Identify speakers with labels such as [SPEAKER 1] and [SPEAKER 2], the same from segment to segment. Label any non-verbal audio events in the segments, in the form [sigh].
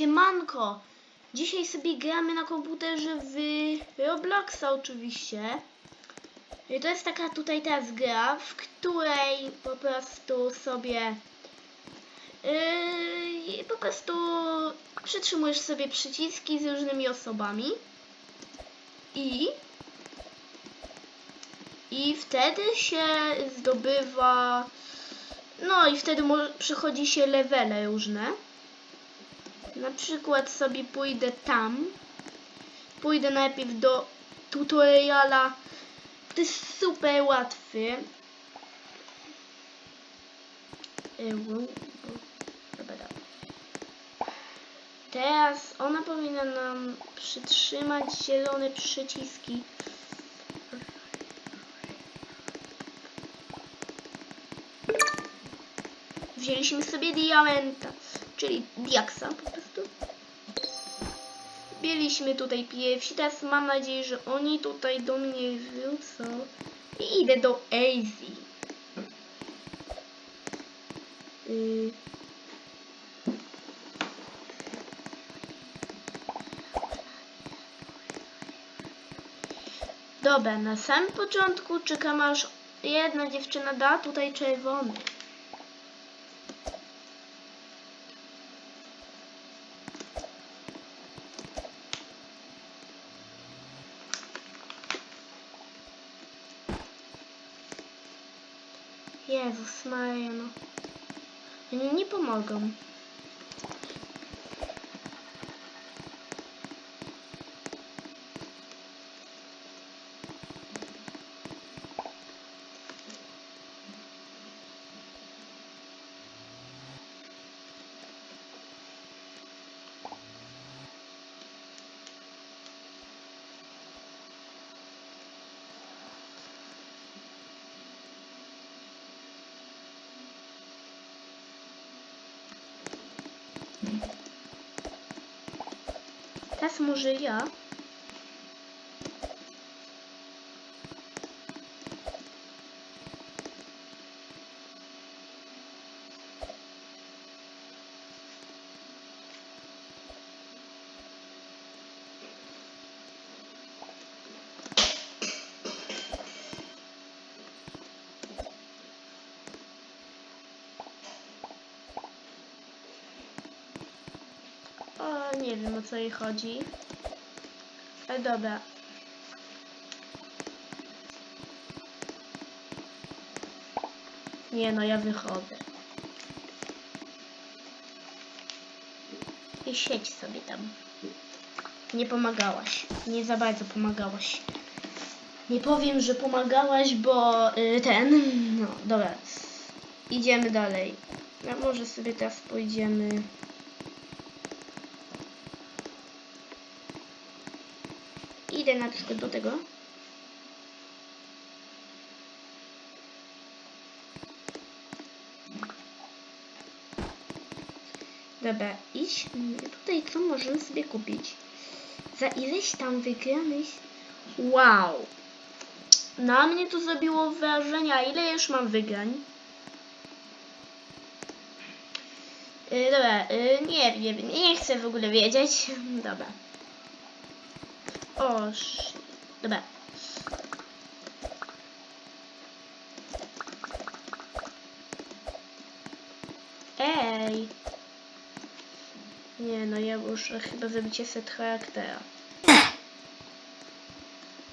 [SPEAKER 1] Siemanko! Dzisiaj sobie gramy na komputerze w Robloxa oczywiście. I To jest taka tutaj teraz gra, w której po prostu sobie yy, po prostu przytrzymujesz sobie przyciski z różnymi osobami i i wtedy się zdobywa no i wtedy przychodzi się levele różne. Na przykład sobie pójdę tam. Pójdę najpierw do tutoriala. To jest super łatwy. Dobra. Teraz ona powinna nam przytrzymać zielone przyciski. Wzięliśmy sobie diamenta, czyli diaksa po prostu. Byliśmy tutaj pierwsi, teraz mam nadzieję, że oni tutaj do mnie wrócą. I idę do Easy. Y... Dobra, na samym początku czekam aż jedna dziewczyna da tutaj czerwony. Jezus Maria, no. Oni nie pomogą. Teraz może ja. O, nie wiem o co jej chodzi. Ale dobra. Nie no, ja wychodzę. I siedź sobie tam. Nie pomagałaś. Nie za bardzo pomagałaś. Nie powiem, że pomagałaś, bo y, ten. No, dobra. Idziemy dalej. A może sobie teraz pójdziemy. Idę na przykład do tego. Dobra, idź. Tutaj co możemy sobie kupić? Za ileś tam wygranych. Wow. Na mnie to zrobiło wrażenie. A ile już mam wygrań? Yy, dobra, yy, nie wiem, nie chcę w ogóle wiedzieć. [laughs] Dobra. O, sz... dobra. Ej! Nie no, ja muszę chyba zrobić set charaktera.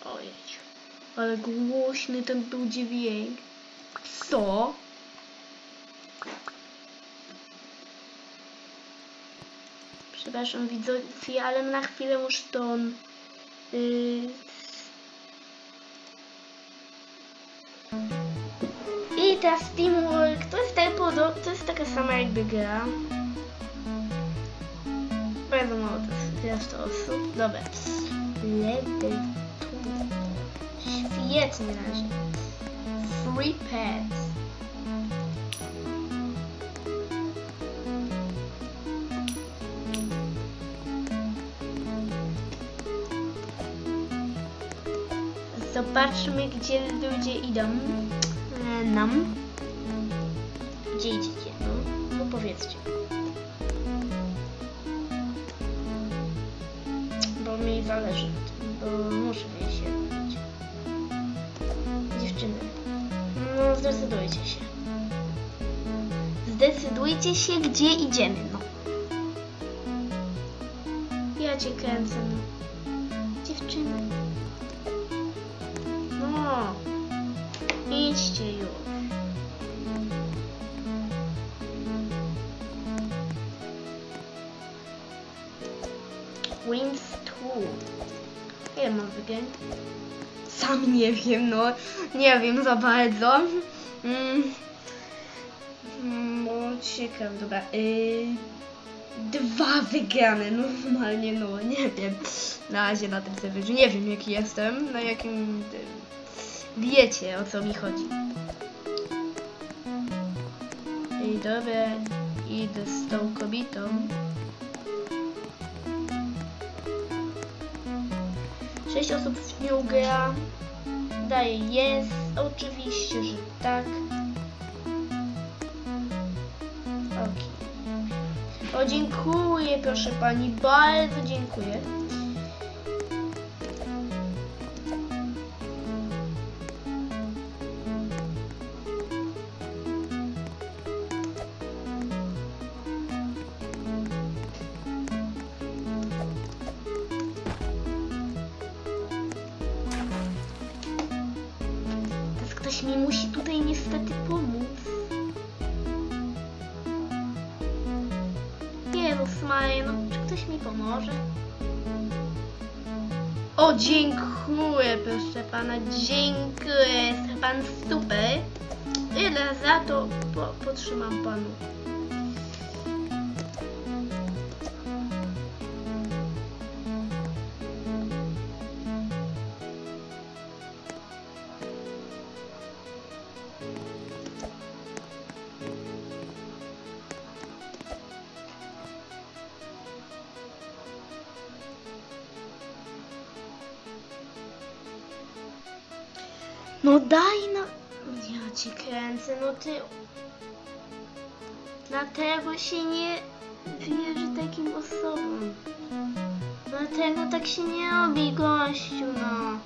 [SPEAKER 1] Ojej. Ale głośny ten był dźwięk. Co? Przepraszam widzowie, ale na chwilę muszę to... I teraz Teamwork, to jest, tak podo- to jest taka sama jakby gra. Bardzo mało to jest to osób. Dobra. Level 2. Świetnie na razie. Free pets. Zobaczmy, gdzie ludzie idą. E, nam. Gdzie idziecie? No, no powiedzcie. bo mi zależy na tym, bo muszę się robić. Dziewczyny, no zdecydujcie się. Zdecydujcie się, gdzie idziemy, no. Ja cię kręcę, no. Dziewczyny. Idźcie już. Wings 2. Ile mam wygrań? Sam nie wiem, no. Nie wiem za bardzo. Mm. No, ciekawe, dobra. Y, dwa wygrane, normalnie, no, nie wiem. Na razie na tym serwerze nie wiem, jaki jestem, na jakim... Wiecie, o co mi chodzi. I dobra, idę z tą kobietą. Sześć osób w nią gra. Daje jest. Oczywiście, że tak. Ok. O, dziękuję, proszę pani. Bardzo dziękuję. Ktoś mi musi tutaj niestety pomóc. Jezus Maria, no czy ktoś mi pomoże? O, dziękuję, proszę pana, dziękuję, jest pan super. Ile za to po, potrzymam panu. No daj no. Ja ci kręcę, no ty. Dlatego się nie wierzy takim osobom. Dlatego tak się nie robi, gościu, no.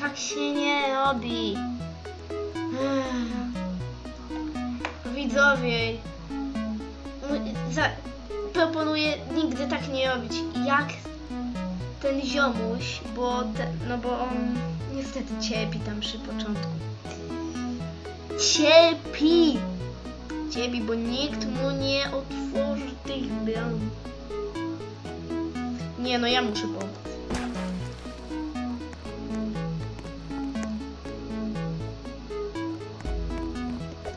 [SPEAKER 1] Tak się nie robi. Widzowie, m- za, proponuję nigdy tak nie robić. Jak ten ziomuś, bo, no bo on niestety cierpi tam przy początku. Cierpi! Cierpi, bo nikt mu nie otworzy tych bram. Nie, no ja muszę pomóc.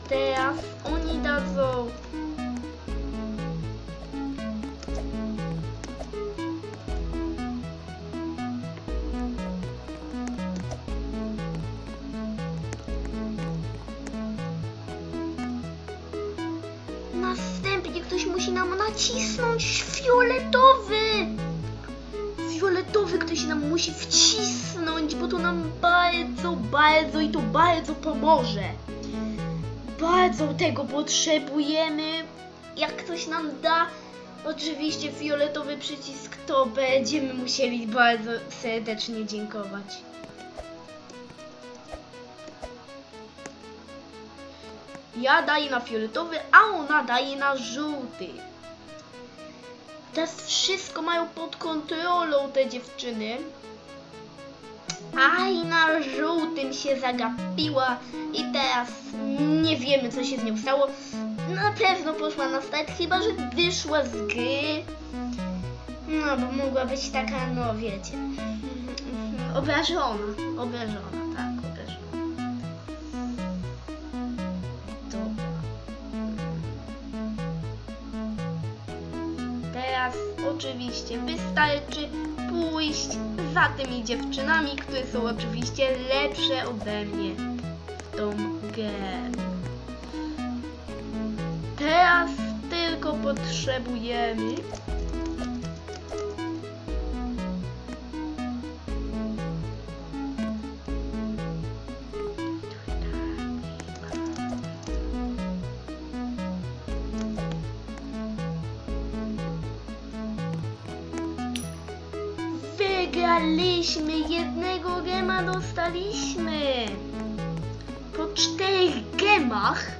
[SPEAKER 1] Teraz oni dadzą. Nacisnąć fioletowy. Fioletowy ktoś nam musi wcisnąć, bo to nam bardzo, bardzo i to bardzo pomoże. Bardzo tego potrzebujemy. Jak ktoś nam da oczywiście fioletowy przycisk, to będziemy musieli bardzo serdecznie dziękować. Ja daję na fioletowy, a ona daje na żółty. Teraz wszystko mają pod kontrolą te dziewczyny. A i na żółtym się zagapiła i teraz nie wiemy co się z nią stało. Na pewno poszła na start, chyba że wyszła z gry. No, bo mogła być taka, no wiecie, obrażona, obrażona, tak, obrażona. Teraz oczywiście wystarczy pójść za tymi dziewczynami, które są oczywiście lepsze ode mnie w tą grę. Teraz tylko potrzebujemy Dostaliśmy! Jednego gema dostaliśmy! Po czterech gemach,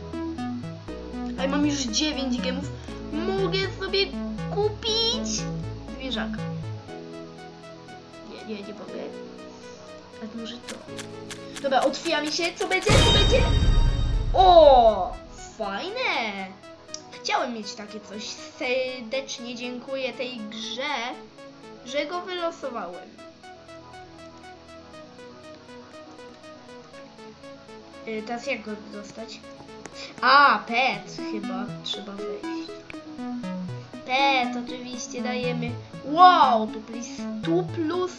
[SPEAKER 1] a ja mam już dziewięć gemów, mogę sobie kupić zwierzaka. Nie, nie, nie mogę. A może to? Dobra, otwieramy się. Co będzie? Co będzie? O! Fajne! Chciałem mieć takie coś. Serdecznie dziękuję tej grze, że go wylosowałem. Y, Teraz jak go dostać? A, pet chyba trzeba wejść. Pet oczywiście dajemy. Wow, tu plus, tu plus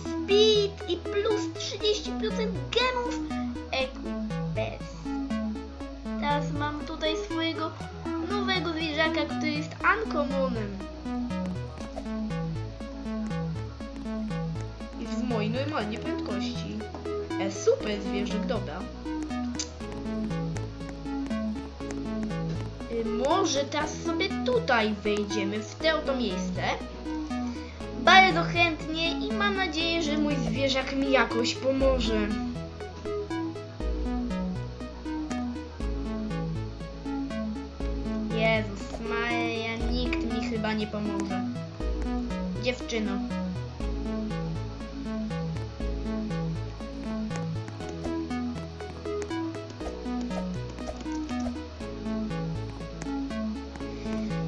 [SPEAKER 1] speed i plus 30% gemów. Bez. Teraz mam tutaj swojego nowego zwierzaka, który jest uncommonem. Mojej normalnie prędkości. E, super zwierzyk, dobra. Y, Może teraz sobie tutaj wejdziemy, w te oto miejsce. Bardzo chętnie i mam nadzieję, że mój zwierzak mi jakoś pomoże. Jezus Maria, nikt mi chyba nie pomoże. Dziewczyno.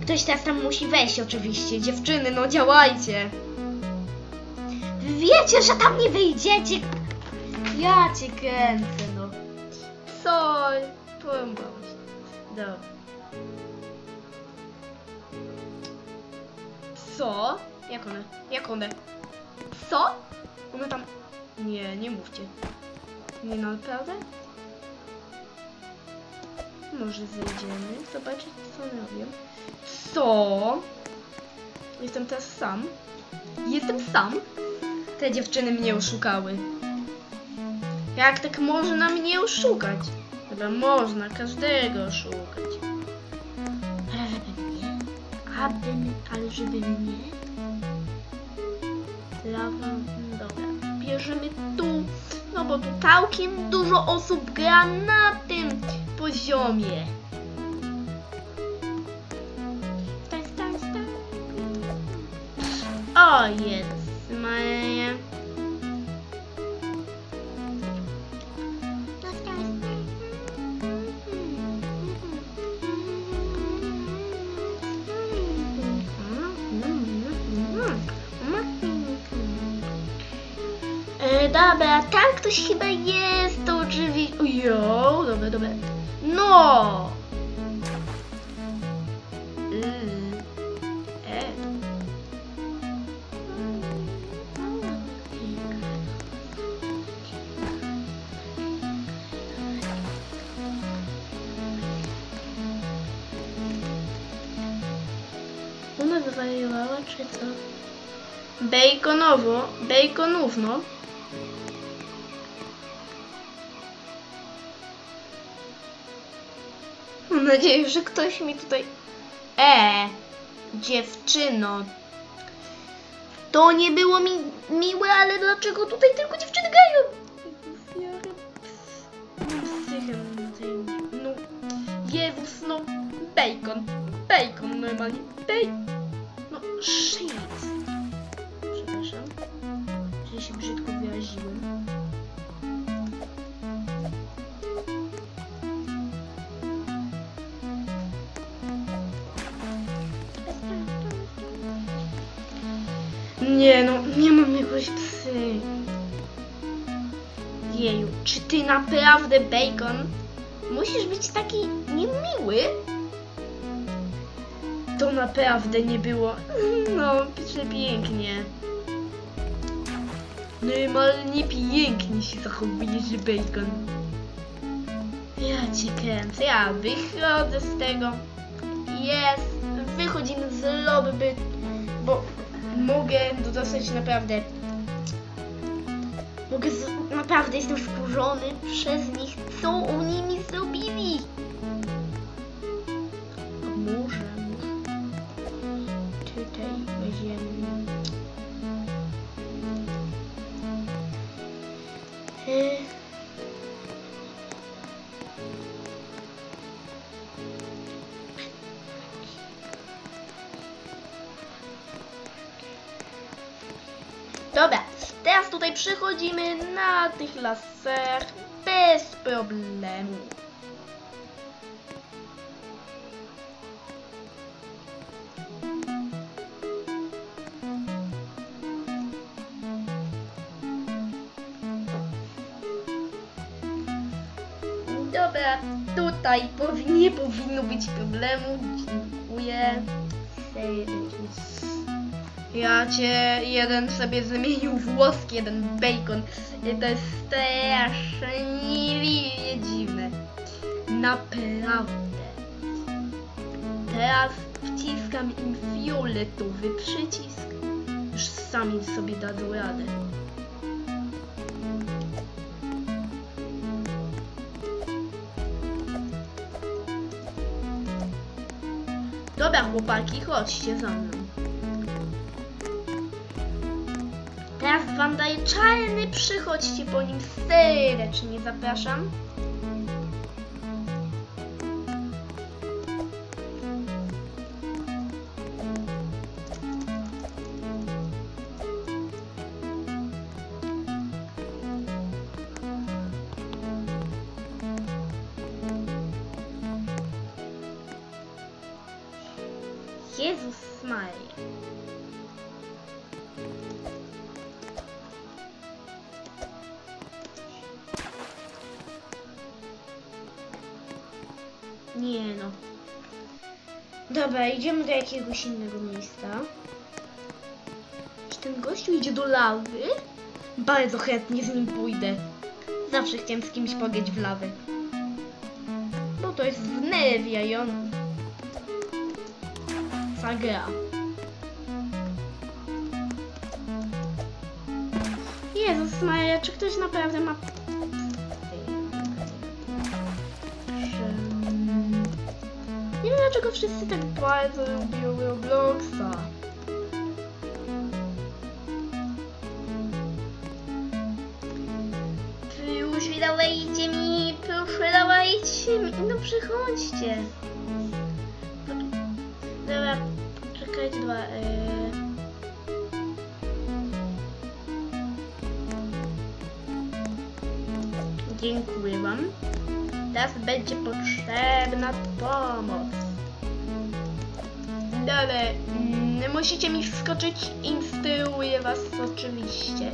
[SPEAKER 1] Ktoś teraz tam musi wejść oczywiście. Dziewczyny, no działajcie. Wiecie, że tam nie wyjdziecie. Ja cię kręcę, no. Co? Porąbałam się. Dobra. Co? Jak one? Jak one? Co? One tam... Nie, nie mówcie. Nie naprawdę? Może zejdziemy, zobaczyć co one robią. Co? Jestem teraz sam. Jestem sam? Te dziewczyny mnie oszukały. Jak tak można mnie oszukać? Dobra, można każdego oszukać. Ale żeby mnie? Aby ale żeby mnie? Lawa, dobra. Bierzemy tu, no bo tu całkiem dużo osób gra na tym poziomie. Tak, tak, tak. O, jest Maria. E, dobra, tam ktoś chyba jest, to oczywiście. Jo, dobra, dobra. No! Mm. E. Ona wywariowała, czy co? Baconowo, baconówno. Nadzieję, że ktoś mi tutaj... E, dziewczyno. To nie było mi miłe, ale dlaczego tutaj tylko dziewczyny grają? No, Jezus, no, bacon, bacon normalnie, bacon. No, shit. Przepraszam, że się brzydko wyraziłem. Nie no, nie mam jakoś psy. Jeju, czy ty naprawdę, Bacon, musisz być taki niemiły? To naprawdę nie było. [laughs] No, przepięknie. Normalnie pięknie się zachowujesz, Bacon. Ja cię kręcę, ja wychodzę z tego. Jest, wychodzimy z lobby, bo mogę dostać naprawdę. Mogę z, naprawdę jestem wkurzony przez nich, co oni mi zrobili. Dobra, teraz tutaj przechodzimy na tych laserach bez problemu. Dobra, tutaj nie powinno być problemu. Dziękuję. Serdecznie. Ja cię jeden sobie zmienił włoski, jeden bacon. I to jest strasznie dziwne. Naprawdę. Teraz wciskam im fioletowy przycisk. Już sami sobie dadzą radę. Dobra chłopaki, chodźcie za mną. Wam daję czarny, przychodźcie po nim serdecznie, zapraszam. Jezus Maria. Dobra, idziemy do jakiegoś innego miejsca. Czy ten gościu idzie do lawy? Bardzo chętnie z nim pójdę. Zawsze chciałem z kimś pograć w lawę. Bo to jest wnerwiające. gra. Jezus Maria, czy ktoś naprawdę ma... dlaczego wszyscy tak bardzo lubią Robloxa. Już dawajcie mi, proszę dawajcie mi, no przychodźcie. Dobra, czekajcie dwa. Yy... Dziękuję Wam. Teraz będzie potrzebna pomoc. Dalej, mm, musicie mi wskoczyć, instruuję Was oczywiście.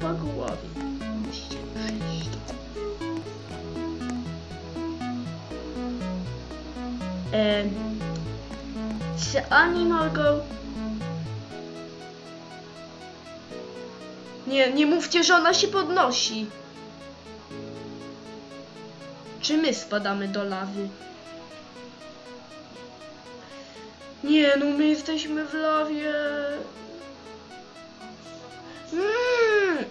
[SPEAKER 1] Po głowie musicie przyjść. Em, czy oni mogą... Nie, nie mówcie, że ona się podnosi. Czy my spadamy do lawy? Nie, no my jesteśmy w lawie. Mm.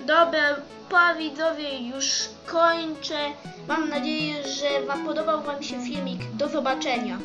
[SPEAKER 1] Dobra, pa widzowie, już kończę. Mam nadzieję, że Wam podobał Wam się filmik. Do zobaczenia.